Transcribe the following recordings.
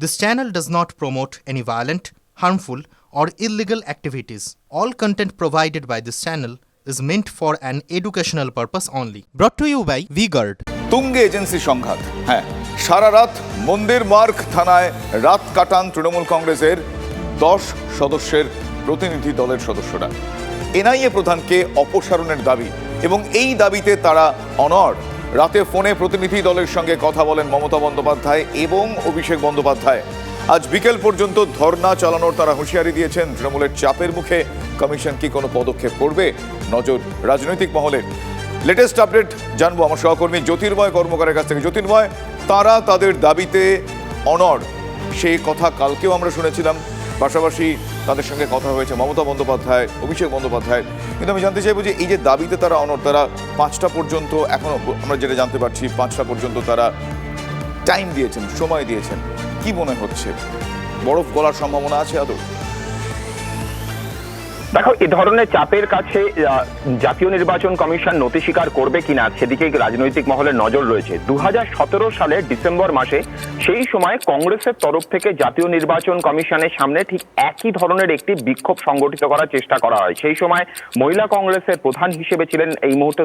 This channel does not promote any violent, harmful, or illegal activities. All content provided by this channel is meant for an educational purpose only. Brought to you by VGuard. তুঙ্গে agency সংঘাত হ্যাঁ সারা রাত মন্দির মার্গ থানায় রাত কাটান তৃণমূল কংগ্রেসের দশ সদস্যের প্রতিনিধি দলের সদস্যরা এনআইএ প্রধানকে অপসারণের দাবি এবং এই দাবিতে তারা অনড় রাতে ফোনে প্রতিনিধি দলের সঙ্গে কথা বলেন মমতা বন্দ্যোপাধ্যায় এবং অভিষেক বন্দ্যোপাধ্যায়। আজ বিকেল পর্যন্ত ধর্না চালানোর তারা হুঁশিয়ারি দিয়েছেন। তৃণমূলের চাপের মুখে কমিশন কি কোনো পদক্ষেপ করবে? নজর রাজনৈতিক মহলের। লেটেস্ট আপডেট জানব আমার সহকর্মী জ্যোতির্ময় কর্মকারের কাছ থেকে। জ্যোতির্ময়, তারা তাদের দাবিতে অনড়। সেই কথা কালকেও আমরা শুনেছিলাম। পাশাপাশি তাদের সঙ্গে কথা হয়েছে মমতা বন্দ্যোপাধ্যায়, অভিষেক বন্দ্যোপাধ্যায়। কিন্তু আমি জানতে চাইব যে এই যে দাবিতে তারা অনর তারা পাঁচটা পর্যন্ত এখনও আমরা যেটা জানতে পারছি, পাঁচটা পর্যন্ত তারা টাইম দিয়েছেন, সময় দিয়েছেন। কি মনে হচ্ছে? বরফ গলার সম্ভাবনা আছে আদৌ? দেখো এ ধরনের চাপের কাছে জাতীয় নির্বাচন কমিশন নথি স্বীকার করবে কিনা সেদিকে রাজনৈতিক মহলের নজর রয়েছে। দু সালের ডিসেম্বর মাসে সেই সময় কংগ্রেসের তরফ থেকে জাতীয় নির্বাচন কমিশনের সামনে ঠিক একই ধরনের একটি বিক্ষোভ সংগঠিত করার চেষ্টা করা হয়। সেই সময় মহিলা কংগ্রেসের প্রধান হিসেবে ছিলেন এই মুহূর্তে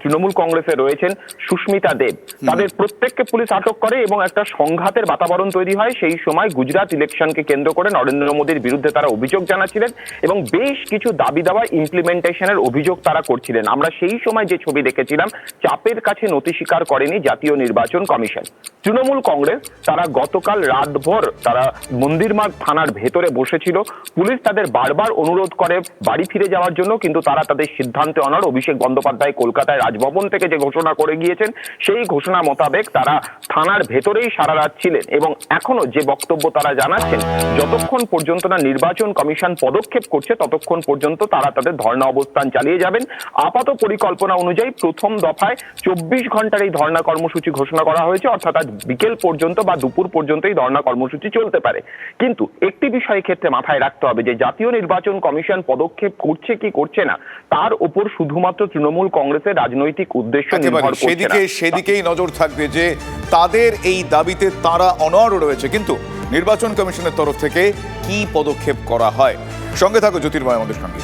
তৃণমূল কংগ্রেসে রয়েছেন সুস্মিতা দেব। তাদের প্রত্যেককে পুলিশ আটক করে এবং একটা সংঘাতের বাতাবরণ তৈরি হয়। সেই সময় গুজরাট ইলেকশনকে কেন্দ্র করে নরেন্দ্র মোদীর বিরুদ্ধে তারা অভিযোগ জানাচ্ছিলেন এবং বেশ কিছু দাবি দাওয়া ইমপ্লিমেন্টেশনের অভিযোগ তারা করছিলেন। আমরা সেই সময় যে ছবি দেখেছিলাম, চাপের কাছে নথি স্বীকার করেনি জাতীয় নির্বাচন কমিশন। তৃণমূল কংগ্রেস তারা গতকাল রাতভর তারা মন্দিরমার্গ থানার ভেতরে বসেছিল। পুলিশ তাদের বারবার অনুরোধ করে বাড়ি ফিরে যাওয়ার জন্য, কিন্তু তারা তাদের সিদ্ধান্তে অনার অভিষেক বন্দ্যোপাধ্যায় কলকাতায় রাজভবন থেকে যে ঘোষণা করে গিয়েছেন, সেই ঘোষণা মোতাবেক তারা থানার ভেতরেই সারা রাত ছিলেন এবং এখনও যে বক্তব্য তারা জানাচ্ছেন, যতক্ষণ পর্যন্ত না নির্বাচন কমিশন পদক্ষেপ করছে ততক্ষণ পর্যন্ত তারা তাদের ধর্ণা অবস্থান চালিয়ে যাবেন। আপাত পরিকল্পনা অনুযায়ী প্রথম দফায় চব্বিশ ঘণ্টার এই ধর্ণা কর্মসূচি ঘোষণা করা হয়েছে অর্থাৎ আজ বিকেল পর্যন্ত বা দুপুর পর্যন্ত এই ধর্ণা কর্মসূচি চলতে পারে। কিন্তু একটি বিষয় ক্ষেত্রে মাথায় রাখতে হবে যে জাতীয় নির্বাচন কমিশন পদক্ষেপ করছে কি করছে না তার উপর শুধুমাত্র তৃণমূল কংগ্রেসের রাজনৈতিক উদ্দেশ্য নির্ভর করছে সেদিকে সেদিকেই নজর থাকবে যে তাদের এই দাবিতে তারা অনড় রয়েছে। কিন্তু নির্বাচন কমিশনের তরফ থেকে কি পদক্ষেপ করা হয় সঙ্গে থাকো জ্যোতির্ময় আমাদের সঙ্গে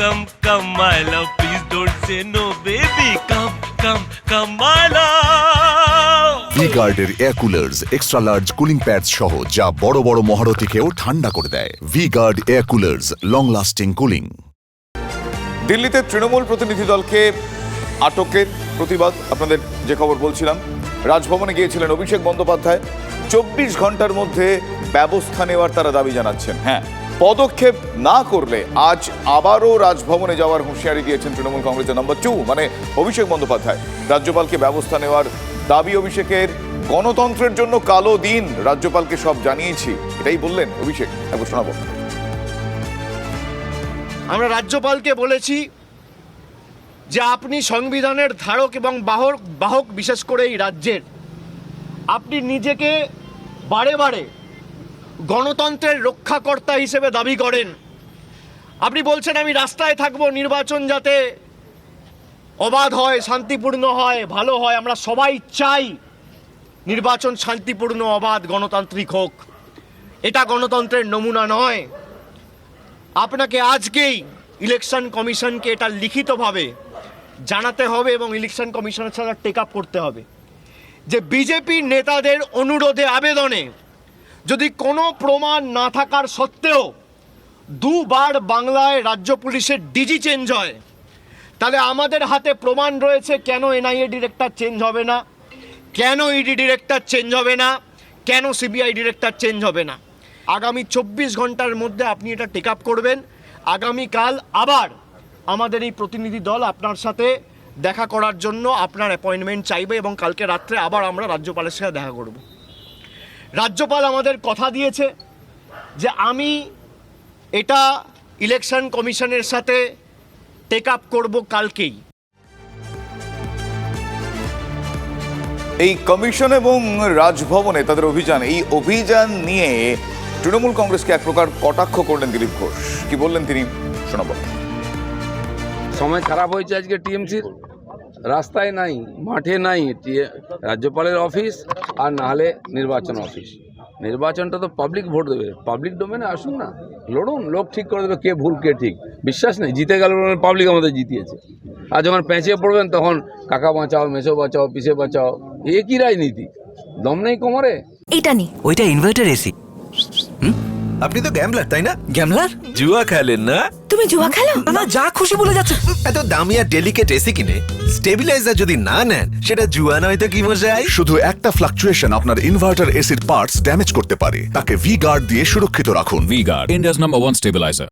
Come, come, my love. Please don't say no, baby. Come, come, come, my love. V গার্ডের air coolers extra large cooling pads সহ যা বড় বড় মহারথীকেও ঠান্ডা করে দেয় V guard air coolers long lasting cooling দিল্লিতে তৃণমূল প্রতিনিধি দলকে আটকের প্রতিবাদ আপনাদের যে খবর বলছিলাম। রাজভবনে গিয়েছিলেন অভিষেক বন্দ্যোপাধ্যায়। চব্বিশ ঘণ্টার মধ্যে ব্যবস্থা নেওয়ার তারা দাবি জানাচ্ছেন। হ্যাঁ পদক্ষেপ না করলে আজ আবারও রাজভবনে যাওয়ার হুঁশিয়ারি দিয়েছেন তৃণমূল কংগ্রেসের নম্বর টু মানে অভিষেক বন্দ্যোপাধ্যায়। রাজ্যপালকে ব্যবস্থা নেওয়ার দাবি অভিষেকের। গণতন্ত্রের জন্য কালো দিন, রাজ্যপালকে সব জানিয়েছি। এটাই বললেন অভিষেক। একবার আমরা রাজ্যপালকে বলেছি যে আপনি সংবিধানের ধারক এবং বাহক বাহক বিশেষ করে এই রাজ্যের। আপনি নিজেকে বারে বারে গণতন্ত্রের রক্ষাকর্তা হিসেবে দাবি করেন। আপনি বলছেন, আমি রাস্তায় থাকব, নির্বাচন যাতে অবাধ হয়, শান্তিপূর্ণ হয়, ভালো হয়। আমরা সবাই চাই নির্বাচন শান্তিপূর্ণ, অবাধ, গণতান্ত্রিক হোক। এটা গণতন্ত্রের নমুনা নয়। আপনাকে আজকেই ইলেকশন কমিশনকে এটা লিখিতভাবে জানাতে হবে এবং ইলেকশন কমিশনের সাথে টেক আপ করতে হবে। যে বিজেপি নেতাদের অনুরোধে আবেদনে যদি কোনো প্রমাণ না থাকার সত্ত্বেও দুবার বাংলায় রাজ্য পুলিশের ডিজি চেঞ্জ হয়, তাহলে আমাদের হাতে প্রমাণ রয়েছে কেন এনআইএ ডিরেক্টর চেঞ্জ হবে না, কেন ইডি ডিরেক্টর চেঞ্জ হবে না, কেন সিবিআই ডিরেক্টর চেঞ্জ হবে না। আগামী চব্বিশ ঘণ্টার মধ্যে আপনি এটা টেক আপ করবেন। আগামীকাল আবার আমাদের এই প্রতিনিধি দল আপনার সাথে দেখা করার জন্য আপনার অ্যাপয়েন্টমেন্ট চাইবে এবং কালকে রাত্রে আবার আমরা রাজ্যপালের সাথে দেখা করব। রাজ্যপাল আমাদের কথা দিয়েছে যে আমি এটা ইলেকশন কমিশনের সাথে টেক আপ করব কালকেই। এই কমিশন এবং রাজভবনে তাদের অভিযান, এই অভিযান নিয়ে তৃণমূল কংগ্রেসকে এক প্রকার কটাক্ষ করলেন দিলীপ ঘোষ। কি বললেন তিনি? শোনাব। সময় খারাপ হয়েছে আজকে টিএমসির? রাস্তায় নাই মাঠে নাই রাজ্যপালের অফিস আর নাহলে নির্বাচন অফিস। নির্বাচনটা তো পাবলিক ভোট দেবে। পাবলিক ডোমেনে আসুন না। লড়ুন লোক ঠিক করে দেবে কে ভুল কে ঠিক। বিশ্বাস নেই জিতে গেল পাবলিক আমাদের জিতিয়েছে। আর যখন পেঁচিয়ে পড়বেন তখন কাকা বাঁচাও মেসো বাঁচাও পিসে বাঁচাও এ কি রাজনীতি? দম নেই কোমরে? এটা নি ওইটা ইনভার্টার এসি আপনি তো গ্যামলার তাই না? গ্যামলার জুয়া খেলেন না? তুমি জুয়া খেলো? না যা খুশি বলে যাচ্ছে। এত দামি আর ডেলিকেট এসি কিনে স্টেবিলাইজার যদি না নেন সেটা জুয়া নয় তো কি মজাই শুধু একটা ফ্লাকচুয়েশন আপনার ইনভার্টার এসির পার্টস ড্যামেজ করতে পারে। তাকে ভি গার্ড দিয়ে সুরক্ষিত রাখুন। V-Guard, India's number one stabilizer.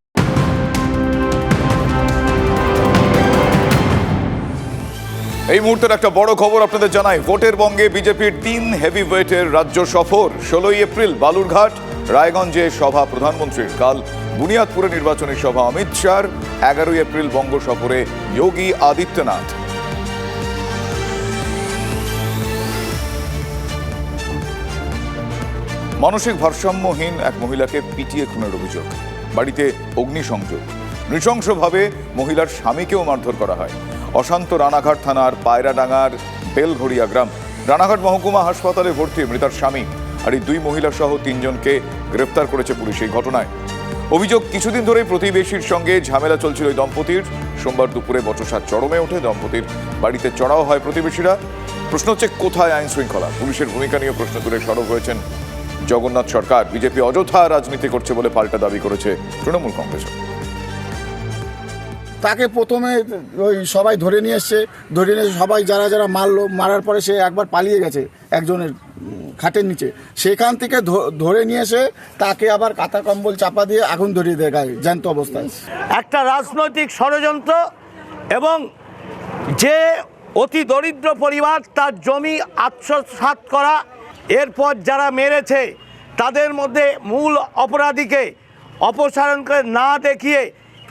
এই মুহূর্তের একটা বড় খবর আপনাদের জানাই। ভোটের বঙ্গে বিজেপির তিন হেভি ওয়েটের রাজ্য সফর ষোলোই এপ্রিল বালুরঘাট। রায়গঞ্জে সভা প্রধানমন্ত্রীর। কাল বুনিয়াদপুরে নির্বাচনী সভা, অমিত শাহর এগারোই এপ্রিল বঙ্গ সফরে যোগী আদিত্যনাথ। মানসিক ভারসাম্যহীন এক মহিলাকে পিটিয়ে খুনের অভিযোগ। বাড়িতে অগ্নিসংযোগ। নৃশংসভাবে মহিলার স্বামীকেও মারধর করা হয়। অশান্ত রানাঘাট থানার পায়রাডাঙ্গার বেলঘড়িয়া গ্রাম। রানাঘাট মহকুমা হাসপাতালে ভর্তি মৃতার স্বামী। আর এই দুই মহিলা সহ তিনজনকে গ্রেফতার করেছে পুলিশ এই ঘটনায়। অভিযোগ কিছুদিন ধরেই প্রতিবেশীর সঙ্গে ঝামেলা চলছিল এই দম্পতির। সোমবার দুপুরে বচসা চরমে ওঠে দম্পতির বাড়িতে চড়াও হয় প্রতিবেশীরা। প্রশ্ন হচ্ছে, কোথায় আইন শৃঙ্খলা? পুলিশের ভূমিকা নিয়ে প্রশ্ন তুলে সরব হয়েছেন জগন্নাথ সরকার। বিজেপি অযথা রাজনীতি করছে বলে পাল্টা দাবি করেছে তৃণমূল কংগ্রেস। তাকে প্রথমে ওই সবাই ধরে নিয়ে এসছে, ধরে নিয়ে সবাই যারা যারা মারলো, মারার পরে সে একবার পালিয়ে গেছে একজনের খাটের নিচে। সেখান থেকে ধরে নিয়ে এসে তাকে আবার কাঁথা কম্বল চাপা দিয়ে আগুন ধরিয়ে দেয় গায়ে, জ্যান্ত অবস্থায়। একটা রাজনৈতিক ষড়যন্ত্র এবং যে অতি দরিদ্র পরিবার তার জমি আত্মসাৎ করা, এরপর যারা মেরেছে, তাদের মধ্যে মূল অপরাধীকে অপসারণ করে না দেখিয়ে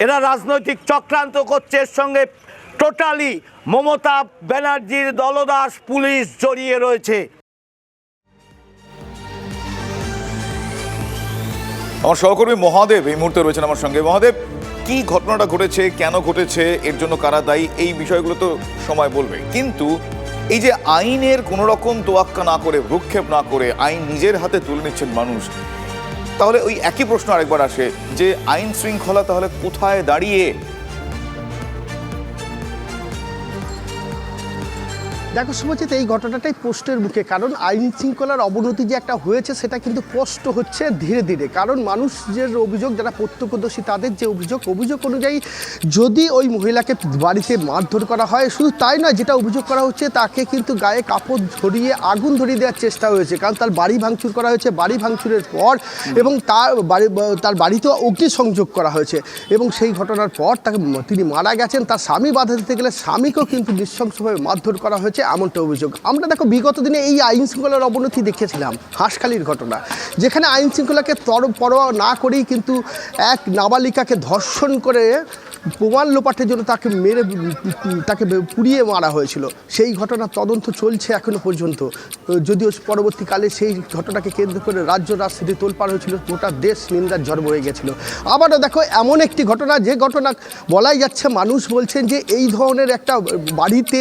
এরা রাজনৈতিক চক্রান্ত করছে। এর সঙ্গে টোটালি মমতা ব্যানার্জির দলদাস পুলিশ জড়িয়ে রয়েছে। আমার সহকর্মী মহাদেব এই মুহূর্তে রয়েছেন আমার সঙ্গে। মহাদেব, কি ঘটনাটা ঘটেছে, কেন ঘটেছে, এর জন্য কারা দায়ী, এই বিষয়গুলো তো সময় বলবে। কিন্তু এই যে আইনের কোনো রকম তোয়াক্কা না করে, ভ্রুক্ষেপ না করে, আইন নিজের হাতে তুলে নিচ্ছেন মানুষ তাহলে ওই একই প্রশ্ন আরেকবার আসে যে আইন শৃঙ্খলা তাহলে কোথায় দাঁড়িয়ে দেখো শুভজিৎ, এই ঘটনাটাই পোস্টের মুখে। কারণ আইন শৃঙ্খলার অবনতি যে একটা হয়েছে, সেটা কিন্তু স্পষ্ট হচ্ছে ধীরে ধীরে। কারণ মানুষ যে অভিযোগ, যারা প্রত্যক্ষদর্শী, তাদের যে অভিযোগ অভিযোগ অনুযায়ী যদি ওই মহিলাকে বাড়িতে মারধর করা হয়, শুধু তাই নয়, যেটা অভিযোগ করা হচ্ছে, তাকে কিন্তু গায়ে কাপড় ধরিয়ে, আগুন ধরিয়ে দেওয়ার চেষ্টা হয়েছে। কারণ তার বাড়ি ভাঙচুর করা হয়েছে, বাড়ি ভাঙচুরের পর এবং তার বাড়ি, তার বাড়িতেও অগ্নিসংযোগ করা হয়েছে। এবং সেই ঘটনার পর তাকে, তিনি মারা গেছেন। তার স্বামী বাধা দিতে গেলে স্বামীকেও কিন্তু নৃশংসভাবে মারধর করা হয়েছে। এমনটা অভিযোগ। আমরা দেখো বিগত দিনে এই আইন শৃঙ্খলার অবনতি দেখেছিলাম, হাঁসখালির ঘটনা। যেখানে আইন শৃঙ্খলাকে তর, পরোয়া না করেই কিন্তু এক নাবালিকাকে ধর্ষণ করে প্রমাণ লোপাটের জন্য তাকে মেরে, তাকে পুড়িয়ে মারা হয়েছিল। সেই ঘটনা তদন্ত চলছে এখনও পর্যন্ত। যদিও পরবর্তীকালে সেই ঘটনাকে কেন্দ্র করে রাজ্য রাজনীতি তোলপাড় হয়েছিল, গোটা দেশ নিন্দার ঝড় বয়ে গেছিল। আবারও দেখো এমন একটি ঘটনা, যে ঘটনা বলাই যাচ্ছে মানুষ বলছেন যে এই ধরনের একটা বাড়িতে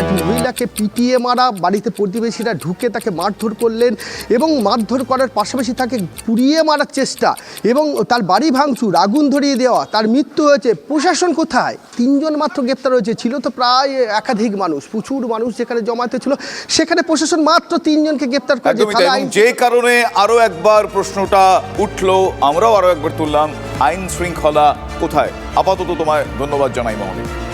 এক মহিলাকে পিটিয়ে মারা বাড়িতে প্রতিবেশীরা ঢুকে তাকে মারধর করলেন এবং মারধর করার পাশাপাশি তাকে পুড়িয়ে মারার চেষ্টা এবং তার বাড়ি ভাঙচুর আগুন ধরিয়ে দেওয়া তার মৃত্যু হয়েছে। প্রশাসন কোথায়? তিনজন মাত্র গ্রেপ্তার হয়েছে ছিল তো প্রায় একাধিক মানুষ প্রচুর মানুষ যেখানে জমাতে ছিল। সেখানে প্রশাসন মাত্র তিনজনকে গ্রেপ্তার করেছে। যে কারণে আরও একবার প্রশ্নটা উঠল আমরাও আরও একবার তুললাম আইন শৃঙ্খলা কোথায়? আপাতত তোমায় ধন্যবাদ জানাই মহোদয়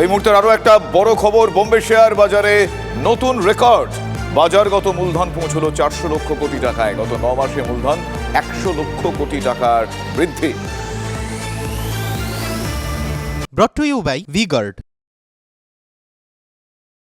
এই মুহূর্তে আরও একটা বড় খবর বোম্বে শেয়ার বাজারে নতুন রেকর্ড। বাজারগত মূলধন পৌঁছলো চারশো লক্ষ কোটি টাকায়। গত ন মাসে মূলধন একশো লক্ষ কোটি টাকার বৃদ্ধি। Brought to you by V-Guard,